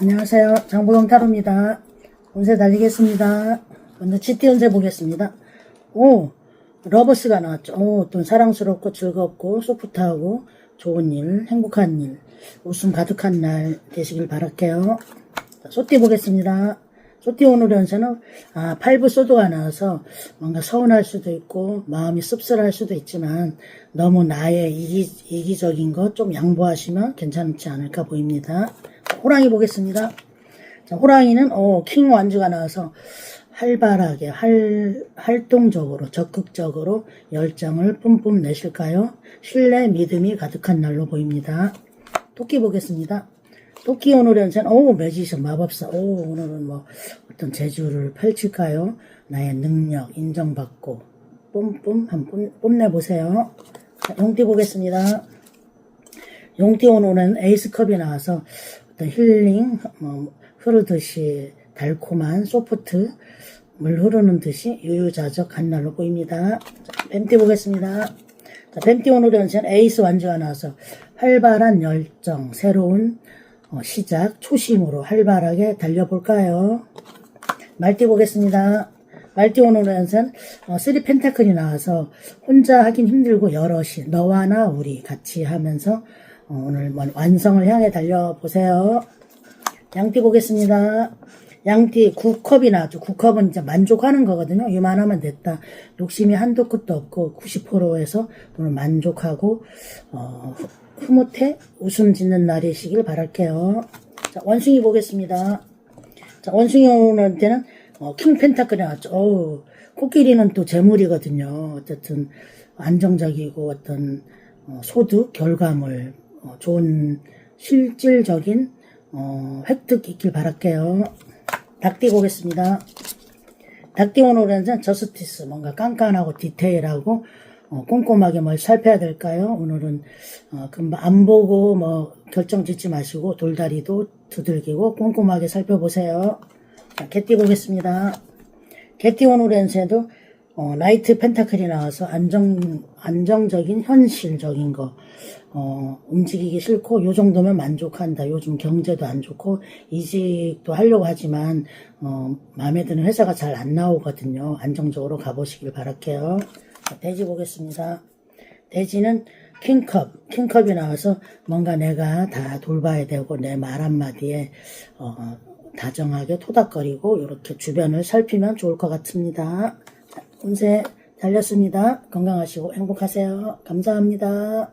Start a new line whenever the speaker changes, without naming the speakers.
안녕하세요. 장보경 타로입니다. 운세 달리겠습니다. 먼저 GT 운세 보겠습니다. 오, 러버스가 나왔죠. 오, 또 사랑스럽고 즐겁고 소프트하고 좋은 일, 행복한 일, 웃음 가득한 날 되시길 바랄게요. 자, 소띠 보겠습니다. 소띠 오늘 연세는 아, 팔부 소도가 나와서 뭔가 서운할 수도 있고 마음이 씁쓸할 수도 있지만 너무 나의 이기, 이기 적인 것 좀 양보하시면 괜찮지 않을까 보입니다. 호랑이 보겠습니다. 자, 호랑이는 어, 킹 완주가 나와서 활발하게 활, 활동적으로 적극적으로 열정을 뿜뿜 내실까요? 신뢰 믿음이 가득한 날로 보입니다. 토끼 보겠습니다. 토끼 오늘 연세는 오 매지션 마법사 오 오늘은 뭐 어떤 재주를 펼칠까요? 나의 능력 인정받고 뿜뿜 한번 뽐내보세요. 자, 용띠 보겠습니다. 용띠 오늘은 에이스컵이 나와서 어떤 힐링 뭐, 흐르듯이 달콤한 소프트 물 흐르는 듯이 유유자적한 날로 보입니다. 자, 뱀띠 보겠습니다. 자, 뱀띠 오늘 연신 에이스 완주가 나와서 활발한 열정, 새로운 어, 시작, 초심으로 활발하게 달려볼까요? 말띠 보겠습니다. 말띠 오늘 연신 어, 3 펜타클이 나와서 혼자 하긴 힘들고 여럿이 너와 나 우리 같이 하면서 어, 오늘 뭐 완성을 향해 달려보세요. 양띠 보겠습니다. 양띠 9컵이 나왔죠. 9컵은 이제 만족하는 거거든요. 이만하면 됐다. 욕심이 한도 끝도 없고 90%에서 오늘 만족하고 어, 흐뭇해 웃음 짓는 날이시길 바랄게요. 자, 원숭이 보겠습니다. 자, 원숭이 오는데는 어, 킹 펜타클이 나왔죠. 어우, 코끼리는 또 재물이거든요. 어쨌든 안정적이고 어떤 어, 소득, 결과물, 어, 좋은 실질적인 어, 획득 있길 바랄게요. 닭띠 보겠습니다. 닭띠 오늘은 저스티스 뭔가 깐깐하고 디테일하고 어, 꼼꼼하게 뭘 살펴야 될까요? 오늘은 어, 금방 안 보고 뭐 결정 짓지 마시고 돌다리도 두들기고 꼼꼼하게 살펴보세요. 자, 개띠 보겠습니다. 개띠 연세도 어, 나이트 펜타클이 나와서 안정, 안정적인 현실적인 거, 어, 움직이기 싫고, 요 정도면 만족한다. 요즘 경제도 안 좋고, 이직도 하려고 하지만, 어, 마음에 드는 회사가 잘 안 나오거든요. 안정적으로 가보시길 바랄게요. 자, 돼지 보겠습니다. 돼지는 킹컵, 킹컵이 나와서 뭔가 내가 다 돌봐야 되고, 내 말 한마디에, 어, 다정하게 토닥거리고, 이렇게 주변을 살피면 좋을 것 같습니다. 자, 운세 달렸습니다. 건강하시고 행복하세요. 감사합니다.